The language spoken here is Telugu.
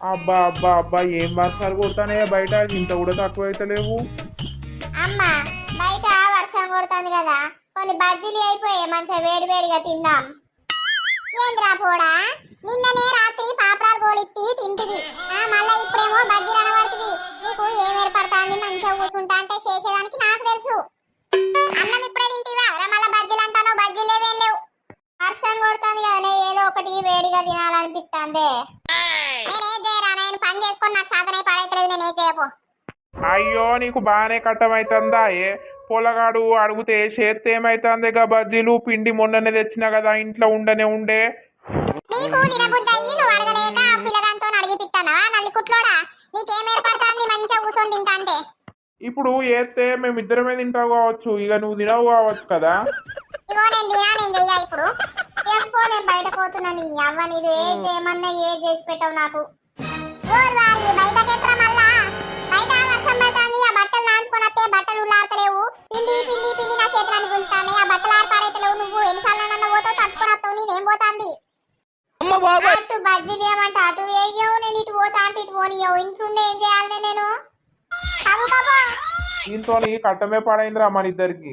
అబ్బా అబ్బా అబ్బా ఏం వర్షాలు కొడతానే బయట? ఇంత కూడా తక్కువ అయితే లేవు అమ్మ బయట వర్షం కొడుతుంది కదా. కొన్ని బజ్జీలు అయిపోయి మంచిగా వేడి వేడిగా తిందాం. ఏంద్రా పోడా? నిన్ననే రాత్రి పాపడాలు గోలిత్తి తింటిది ఆ మళ్ళా ఇప్పుడేమో బజ్జీలు అనబడుతుంది నీకు ఏం ఏర్పడుతుంది? మంచిగా కూర్చుంటా అంటే చేసేదానికి నాకు తెలుసు. అన్నం ఇప్పుడే తింటివా? రా మళ్ళా బజ్జీలు అంటానో బజ్జీలు లేవేం లేవు. వర్షం కొడుతుంది కదా ఏదో ఒకటి వేడిగా తినాలనిపిస్తుంది. పని చేసుకొని నాకు సాధన పడైతలేదు నేనేం చేయపో అయ్యో నీకు బాగానే కట్టమైతుందా ఏ? పొలగాడు అడిగితే చేత్తే ఏమైతుంది గా బజ్జీలు పిండి మొన్ననే తెచ్చినా కదా ఇంట్లో ఉండనే ఉండే. నీకు తినబుద్ధి అయ్యి నువ్వు అడగలేక పిల్లగాంతో అడిగిపిస్తానా నల్లి కుట్లోడా? నీకేం ఏర్పడుతుంది? మంచిగా కూర్చొని తింటా అంటే ఇప్పుడు ఏస్తే మేమిద్దరమే తింటావు కావచ్చు ఇక నువ్వు తినవు కావచ్చు కదా? ఇగో నేను తినా నేను చెయ్యా ఇప్పుడు. చెప్పో నేను బయట అవ్వ నీది ఏ చేయమన్నా ఏ చేసి పెట్టావు నాకు? అటు బజ్జీలు ఏమంట అటు వేయవు నేను ఇటు పోతా అంటే ఇటు పోనీయవు ఇంట్లోండే ఏం చేయాలి నేను? చదువుకోపో దీంతో కట్టమే పడైందిరా మన ఇద్దరికి.